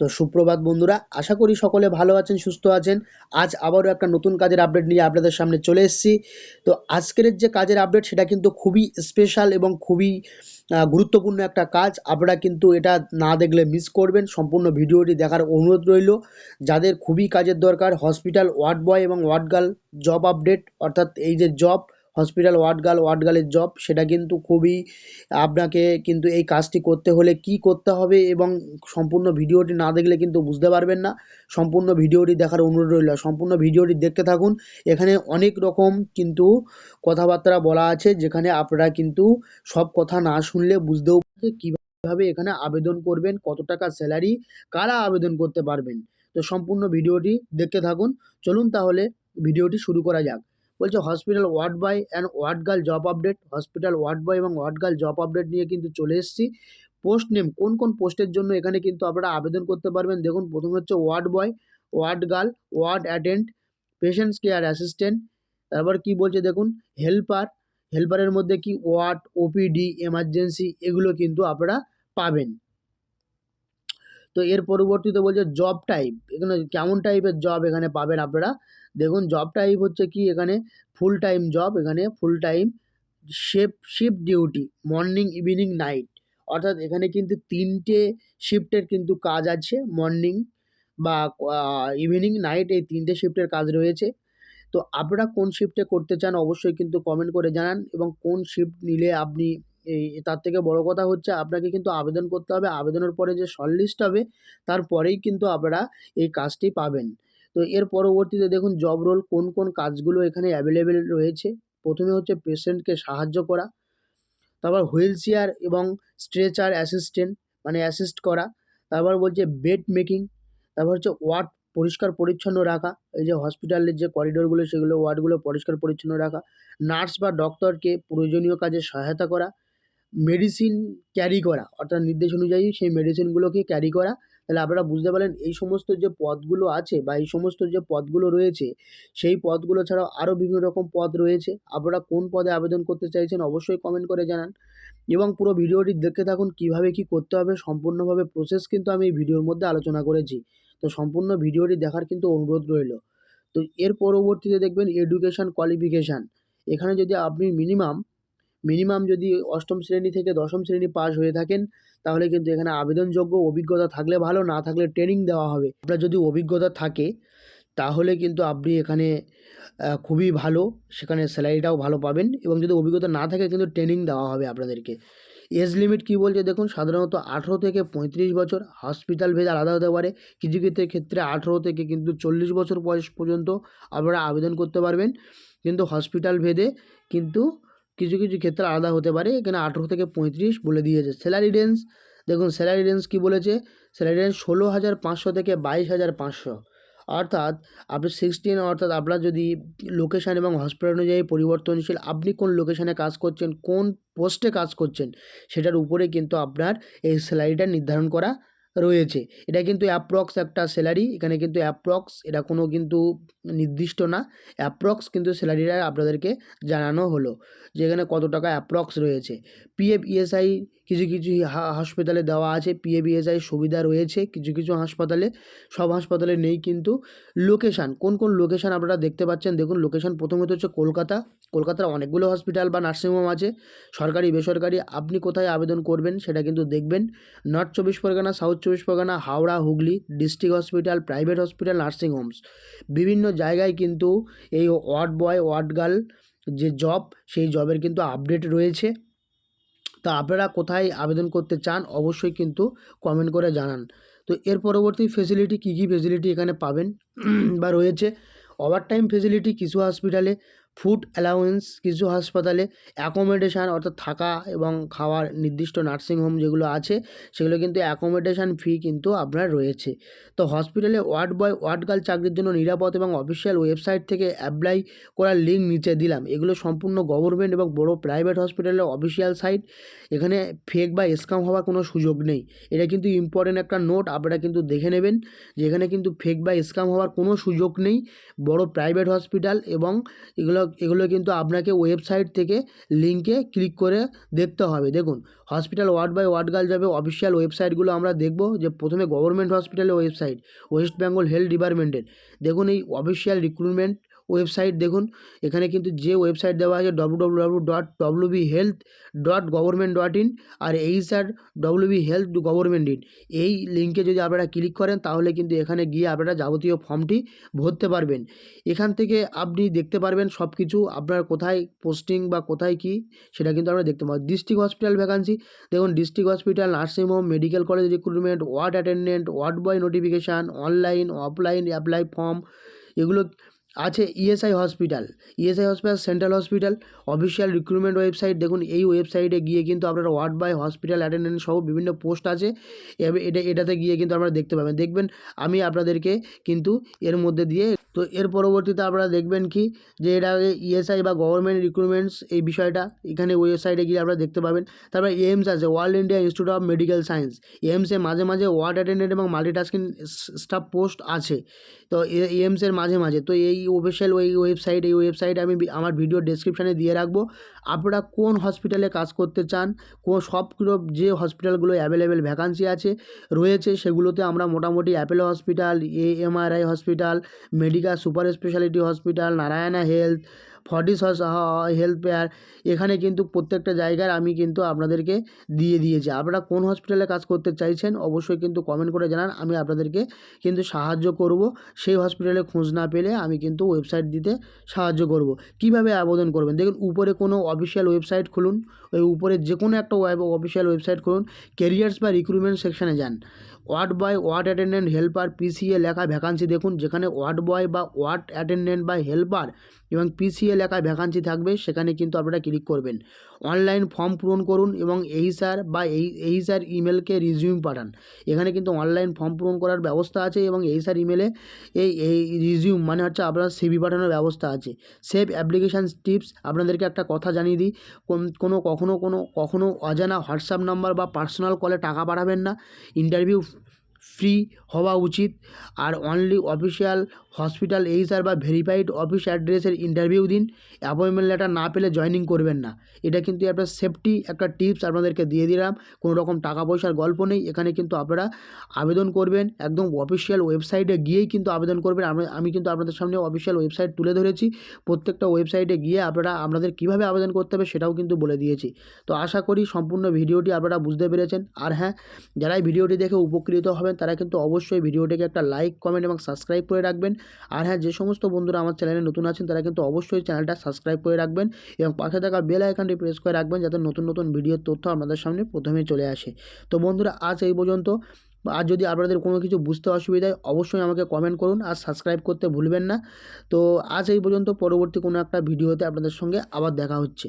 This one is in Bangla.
তো সুপ্রভাত বন্ধুরা, আশা করি সকলে ভালো আছেন, সুস্থ আছেন। আজ আবারও একটা নতুন কাজের আপডেট নিয়ে আপনাদের সামনে চলে এসেছি। তো আজকের যে কাজের আপডেট সেটা কিন্তু খুবই স্পেশাল এবং খুবই গুরুত্বপূর্ণ একটা কাজ। আপনারা কিন্তু এটা না দেখলে মিস করবেন। সম্পূর্ণ ভিডিওটি দেখার অনুরোধ রইল। যাদের খুবই কাজের দরকার হসপিটাল ওয়ার্ড বয় এবং ওয়ার্ড গার্ল জব আপডেট অর্থাৎ এই যে job hospital ward girl ward গার্লের job সেটা কিন্তু খুবই আপনাকে কিন্তু এই কাজটি করতে হলে কি করতে হবে এবং সম্পূর্ণ ভিডিওটি না দেখলে কিন্তু বুঝতে পারবেন না। সম্পূর্ণ ভিডিওটি দেখার অনুরোধ রইল। সম্পূর্ণ ভিডিওটি দেখতে থাকুন। এখানে অনেক রকম কিন্তু কথাবার্তা বলা আছে, যেখানে আপনারা কিন্তু সব কথা না শুনলে বুঝতেও কীভাবে এখানে আবেদন করবেন, কত টাকা স্যালারি কারা আবেদন করতে পারবেন। তো সম্পূর্ণ ভিডিওটি দেখতে থাকুন। চলুন তাহলে ভিডিওটি শুরু করা যাক। বলছে hospital ward boy and ward girl job update hospital ward boy এবং ওয়ার্ড গার্ল জব আপডেট নিয়ে কিন্তু চলে এসেছি। পোস্ট নেম কোন কোন পোস্টের জন্য এখানে কিন্তু আপনারা আবেদন করতে পারবেন? দেখুন, প্রথমে হচ্ছে ward boy ward girl ward attend patients care assistant তারপর কি বলছে দেখুন হেল্পার হেল্পারের মধ্যে কি ওয়ার্ড ওপিডি এমার্জেন্সি এগুলো কিন্তু আপনারা পাবেন। তো এর পরবর্তীতে বলছে জব টাইপ এখানে কেমন টাইপের জব এখানে পাবেন আপনারা? দেখুন জব টাইপ হচ্ছে কি এখানে ফুল টাইম জব এখানে full time shape shift duty morning evening night অর্থাৎ এখানে কিন্তু তিনটে শিফটের কিন্তু কাজ আছে মর্নিং বা ইভিনিং নাইট এই তিনটে শিফটের কাজ রয়েছে। তো আপনারা কোন শিফটে করতে চান অবশ্যই কিন্তু কমেন্ট করে জানান এবং কোন শিফট নিলে আপনি এই তার থেকে বড় কথা হচ্ছে আপনাকে কিন্তু আবেদন করতে হবে। আবেদনের পরে যে শর্ট লিস্ট হবে তারপরেই কিন্তু আপনারা এই কাজটি পাবেন। তো এর পরবর্তীতে দেখুন জব রোল কোন কোন কাজগুলো এখানে অ্যাভেলেবেল রয়েছে। প্রথমে হচ্ছে পেশেন্টকে সাহায্য করা, তারপর হুইল চেয়ার এবং স্ট্রেচার অ্যাসিস্ট্যান্ট মানে অ্যাসিস্ট করা, তারপর বলছে বেড মেকিং তারপর হচ্ছে ওয়ার্ড পরিষ্কার পরিচ্ছন্ন রাখা, এই যে হসপিটালের যে করিডোরগুলো সেগুলো ওয়ার্ডগুলো পরিষ্কার পরিচ্ছন্ন রাখা নার্স বা ডক্টরকে প্রয়োজনীয় কাজে সহায়তা করা মেডিসিন ক্যারি করা, অর্থাৎ নির্দেশ অনুযায়ী সেই মেডিসিনগুলোকে ক্যারি করা, তাহলে আপনারা বুঝতে পারলেন এই সমস্ত যে পদগুলো আছে বা এই সমস্ত যে পদগুলো রয়েছে, সেই পদগুলো ছাড়াও আরও বিভিন্ন রকম পদ রয়েছে। আপনারা কোন পদে আবেদন করতে চাইছেন অবশ্যই কমেন্ট করে জানান। এবং পুরো ভিডিওটি দেখতে থাকুন কীভাবে কি করতে হবে, সম্পূর্ণভাবে প্রসেস কিন্তু আমি এই ভিডিওর মধ্যে আলোচনা করেছি। তো সম্পূর্ণ ভিডিওটি দেখার কিন্তু অনুরোধ রইল। তো এর পরবর্তীতে দেখবেন এডুকেশান কোয়ালিফিকেশান এখানে যদি আপনি মিনিমাম মিনিমাম যদি অষ্টম শ্রেণি থেকে দশম শ্রেণি পাস হয়ে থাকেন, তাহলে কিন্তু এখানে আবেদনযোগ্য অভিজ্ঞতা থাকলে ভালো, না থাকলে ট্রেনিং দেওয়া হবে। আপনার যদি অভিজ্ঞতা থাকে, তাহলে কিন্তু আপনি এখানে খুবই ভালো, সেখানে স্যালারিটাও ভালো পাবেন এবং যদি অভিজ্ঞতা না থাকে, কিন্তু ট্রেনিং দেওয়া হবে আপনাদেরকে। এজ লিমিট কী বলছে দেখুন, সাধারণত আঠেরো থেকে পঁয়ত্রিশ বছর হসপিটাল ভেদ আলাদা হতে পারে। কিছু কিছু ক্ষেত্রে আঠেরো থেকে কিন্তু চল্লিশ বছর বয়স পর্যন্ত আপনারা আবেদন করতে পারবেন। কিন্তু হসপিটাল ভেদে কিন্তু কিছু কিছু ক্ষেত্রে আলাদা হতে পারে। এখানে আঠেরো থেকে পঁয়ত্রিশ বলে দিয়েছে স্যালারি রেঞ্জ দেখুন স্যালারি রেঞ্জ কী বলেছে? স্যালারি রেঞ্জ ষোলো হাজার পাঁচশো থেকে বাইশ হাজার পাঁচশো। অর্থাৎ আপনি সিক্সটিন অর্থাৎ আপনার যদি লোকেশান এবং হসপিটাল অনুযায়ী পরিবর্তনশীল, আপনি কোন লোকেশানে কাজ করছেন, কোন পোস্টে কাজ করছেন, সেটার উপরে কিন্তু আপনার এই স্যালারিটা নির্ধারণ করা রয়েছে। এটা কিন্তু অ্যাপ্রক্স একটা স্যালারি এখানে কিন্তু অ্যাপ্রক্স এটা কোনো কিন্তু নির্দিষ্ট না। অ্যাপ্রক্স কিন্তু স্যালারিটা আপনাদেরকে জানানো হলো, যে এখানে কত টাকা অ্যাপ্রক্স রয়েছে। পিএফ ইএসআই কিছু কিছু হা- হাসপাতালে দেওয়া আছে পিএফ ইএসআই সুবিধা রয়েছে কিছু কিছু হাসপাতালে। সব হাসপাতালে নেই কিন্তু লোকেশান কোন কোন লোকেশান আপনারা দেখতে পাচ্ছেন? দেখুন লোকেশান প্রথমত হচ্ছে কলকাতা। কলকাতার অনেকগুলো হসপিটাল বা নার্সিংহোম আছে। সরকারি, বেসরকারি, আপনি কোথায় আবেদন করবেন সেটা কিন্তু দেখবেন। নর্থ চব্বিশ পরগনা সাউথ চব্বিশ Pargana, Howrah, Hooghly, district hospital, private hospital, nursing homes. বিভিন্ন জায়গায় কিন্তু এই ওয়ার্ড বয়, ওয়ার্ড গার্ল যে জব, সেই জবের কিন্তু আপডেট রয়েছে। তা আপনারা কোথায় আবেদন করতে চান, অবশ্যই কিন্তু কমেন্ট করে জানান। তো এর পরবর্তী ফেসিলিটি কী কী ফেসিলিটি এখানে পাবেন বা রয়েছে? ওভার টাইম ফেসিলিটি কিছু হসপিটালে ফুড অ্যালাউন্স, কিছু হাসপাতালে অ্যাকোমোডেশান, অর্থাৎ থাকা এবং খাওয়ার নির্দিষ্ট নার্সিংহোম যেগুলো আছে, সেগুলো কিন্তু অ্যাকোমোডেশান ফি কিন্তু আপনার রয়েছে। তো হসপিটালে ওয়ার্ড বয় ওয়ার্ড গার্ল চাকরির জন্য নিরাপদ এবং অফিসিয়াল ওয়েবসাইট থেকে অ্যাপ্লাই করার লিঙ্ক নিচে দিলাম। এগুলো সম্পূর্ণ গভর্নমেন্ট এবং বড় প্রাইভেট হসপিটালের অফিসিয়াল সাইট। এখানে ফেক বা স্ক্যাম হওয়ার কোনো সুযোগ নেই। এটা কিন্তু ইম্পর্টেন্ট একটা নোট, আপনারা কিন্তু দেখে নেবেন যে এখানে কিন্তু ফেক বা স্ক্যাম হওয়ার কোনো সুযোগ নেই। বড় প্রাইভেট হসপিটাল এবং এগুলো এগুলো কিন্তু আপনাকে ওয়েবসাইট থেকে লিঙ্কে ক্লিক করে দেখতে হবে। দেখুন hospital ward boy ward girl যাবে অফিসিয়াল ওয়েবসাইটগুলো আমরা দেখব যে প্রথমে গভর্নমেন্ট হসপিটালের ওয়েবসাইট ওয়েস্ট বেঙ্গল হেলথ ডিপার্টমেন্টের দেখুন এই অফিসিয়াল রিক্রুটমেন্ট ওয়েবসাইট দেখুন। এখানে কিন্তু যে ওয়েবসাইট দেওয়া আছে W W W dot W B health dot government dot in R H R W B health government in এই লিঙ্কে যদি আপনারা ক্লিক করেন, তাহলে কিন্তু এখানে গিয়ে আপনারা যাবতীয় ফর্মটি ভরতে পারবেন। এখান থেকে আপনি দেখতে পারবেন সব কিছু আপনার কোথায় পোস্টিং বা কোথায় কি, সেটা কিন্তু আমরা দেখতে পাবো ডিস্ট্রিক্ট হসপিটাল ভ্যাকান্সি দেখুন district hospital nursing home medical college recruitment ward attendant ward boy notification online offline apply form এগুলো আছে ESI hospital ESI hospital central hospital official recruitment website দেখুন, এই ওয়েবসাইটে গিয়ে কিন্তু আপনারা ওয়ার্ড বাই হসপিটাল অ্যাটেন্ডেন্ট সহ বিভিন্ন পোস্ট আছে। এটা, এটাতে গিয়ে কিন্তু আপনারা দেখতে পাবেন। দেখবেন, আমি আপনাদেরকে কিন্তু এর মধ্যে দিয়ে, তো এর পরবর্তীতে আপনারা দেখবেন কি, যে এটা ইএসআই বা গভর্নমেন্ট রিক্রুটমেন্টস এই বিষয়টা, এখানে ওয়েবসাইটে গিয়ে আপনারা দেখতে পাবেন। তারপর এইমস আছে world India institute of medical science এইমসে মাঝে মাঝে ওয়ার্ড অ্যাটেন্ডেন্ট এবং মাল্টিটাস্কিং স্টাফ পোস্ট আছে। তো এইমসের মাঝে মাঝে, তো এই অফিসিয়াল ওই ওয়েবসাইট এই ওয়েবসাইট আমি আমার ভিডিও ডেসক্রিপশানে দিয়ে রাখব। আপনারা কোন হসপিটালে কাজ করতে চান, কোন সবগুলো যে হসপিটালগুলো অ্যাভেলেবেল ভ্যাকান্সি আছে, রয়েছে, সেগুলোতে আমরা মোটামুটি Apollo hospital A MRI hospital Medica super speciality hospital Narayana health Fortis health pair এখানে কিন্তু প্রত্যেকটা জায়গার আমি কিন্তু আপনাদেরকে দিয়ে দিয়েছি। আপনারা কোন হসপিটালে কাজ করতে চাইছেন অবশ্যই কিন্তু কমেন্ট করে জানান, আমি আপনাদেরকে কিন্তু সাহায্য করব। সেই হসপিটালে খোঁজ না পেলে আমি কিন্তু ওয়েবসাইট দিতে সাহায্য করব। কীভাবে আবেদন করবেন? দেখুন, উপরে কোনো অফিসিয়াল ওয়েবসাইট খুলুন, ওই উপরে যে কোনো একটা অফিসিয়াল ওয়েবসাইট খুলুন কেরিয়ার্স বা রিক্রুটমেন্ট সেকশানে যান। Ward boy, ward attendant helper PCA লেখা ভ্যাকান্সি দেখুন, যেখানে ওয়ার্ড বয় বা ওয়ার্ড অ্যাটেন্ডেন্ট বা হেল্পার এবং পিসিএ লেখা ভ্যাকান্সি থাকবে, সেখানে কিন্তু আপনারা ক্লিক করবেন। অনলাইন ফর্ম পূরণ করুন এবং এই স্যার বা এই এই স্যার ইমেলকে রিজিউম পাঠান। এখানে কিন্তু অনলাইন ফর্ম পূরণ করার ব্যবস্থা আছে এবং এই স্যার ইমেলে এই এই রিজিউম মানে হচ্ছে আপনার সিভি পাঠানোর ব্যবস্থা আছে। সেভ অ্যাপ্লিকেশান টিপস আপনাদেরকে একটা কথা জানিয়ে দিই। কোনো কখনো কোনো, কখনো অজানা হোয়াটসঅ্যাপ নাম্বার বা পার্সোনাল কলে টাকা পাঠাবেন না। ইন্টারভিউ ফ্রি হওয়া উচিত। আর অনলি অফিসিয়াল হসপিটাল এইচআর বা ভেরিফাইড অফিস অ্যাড্রেসের ইন্টারভিউ দিন। অ্যাপয়েন্টমেন্ট লেটার না পেলে জয়েনিং করবেন না। এটা কিন্তু একটা সেফটি একটা টিপস আপনাদেরকে দিয়ে দিলাম। কোনো রকম টাকা পয়সার গল্প নেই। এখানে কিন্তু আপনারা আবেদন করবেন। একদম অফিসিয়াল ওয়েবসাইটে গিয়েই কিন্তু আবেদন করবেন। আমি কিন্তু আপনাদের সামনে অফিসিয়াল ওয়েবসাইট তুলে ধরেছি। প্রত্যেকটা ওয়েবসাইটে গিয়ে আপনারা, আপনাদের কীভাবে আবেদন করতে হবে সেটাও কিন্তু বলে দিয়েছি। তো আশা করি সম্পূর্ণ ভিডিওটি আপনারা বুঝতে পেরেছেন। আর হ্যাঁ যারা এই ভিডিওটি দেখে উপকৃত হবেন তারা কিন্তু অবশ্যই ভিডিওটিকে একটা লাইক কমেন্ট এবং সাবস্ক্রাইব করে রাখবেন। আর হ্যাঁ যে সমস্ত বন্ধুরা আমার চ্যানেলে নতুন আছেন, তারা কিন্তু অবশ্যই চ্যানেলটা সাবস্ক্রাইব করে রাখবেন এবং পাশে থাকা বেল আইকনটি প্রেস করে রাখবেন, যাতে নতুন নতুন ভিডিওর তথ্য আপনাদের সামনে প্রথমেই চলে আসে। তো বন্ধুরা, আজ এই পর্যন্ত। আর যদি আপনাদের কোনো কিছু বুঝতে অসুবিধা হয়, অবশ্যই আমাকে কমেন্ট করুন আর সাবস্ক্রাইব করতে ভুলবেন না। তো আজ এই পর্যন্ত, পরবর্তী কোনো একটা ভিডিওতে আপনাদের সঙ্গে আবার দেখা হচ্ছে।